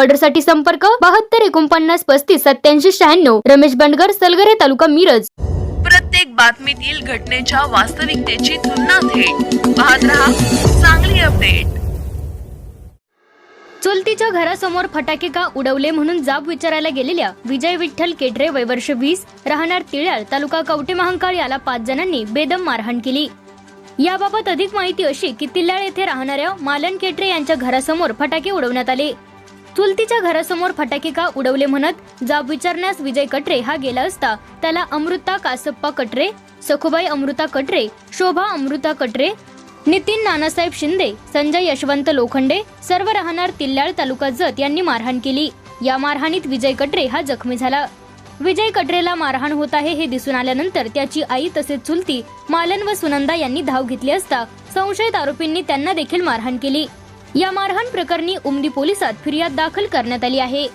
ऑर्डरसाठी संपर्क बहात्तर एकोणपन्नास पस्तीस सत्याऐंशी शहाण्णव. रमेश बंडगर सलगरे तालुका मिरज. प्रत्येक बातमीतील घटनेच्या वास्तविकतेची तुलना थेट. पाहत रहा चांगली अपडेट. चुलतीच्या घरासमोर फटाके का उडवले म्हणून जाब विचारायला गेलेल्या विजय विठ्ठल केटरे वय वर्ष वीस राहणार तिळ्याळ तालुका कवटे महांकाळ याला पाच जणांनी बेदम मारहाण केली. याबाबत अधिक माहिती अशी की तिल्याळ येथे राहणाऱ्या मालन केटरे यांच्या घरासमोर फटाके उडवण्यात आले. चुलतीच्या घरासमोर फटाके का उडवले म्हणत जाब विचारण्यास विजय कटरे हा गेला असता. त्याला अमृता कासप्पा कटरे सखुबाई अमृता कटरे शोभा अमृता कटरे नितीन नानासाहेब शिंदे संजय यशवंत लोखंडे सर्व राहणार तिल्याळ तालुका जत यांनी मारहाण केली. या मारहाणीत विजय कटरे हा जखमी झाला. विजय कटरेला मारहाण होत आहे हे दिसून आल्यानंतर त्याची आई तसेच चुलती मालन व सुनंदा यांनी धाव घेतली असता संशयित आरोपींनी त्यांना देखील मारहाण केली. या मारहाण प्रकरणी उमदी पोलिसात फिर्याद दाखल करण्यात आली आहे.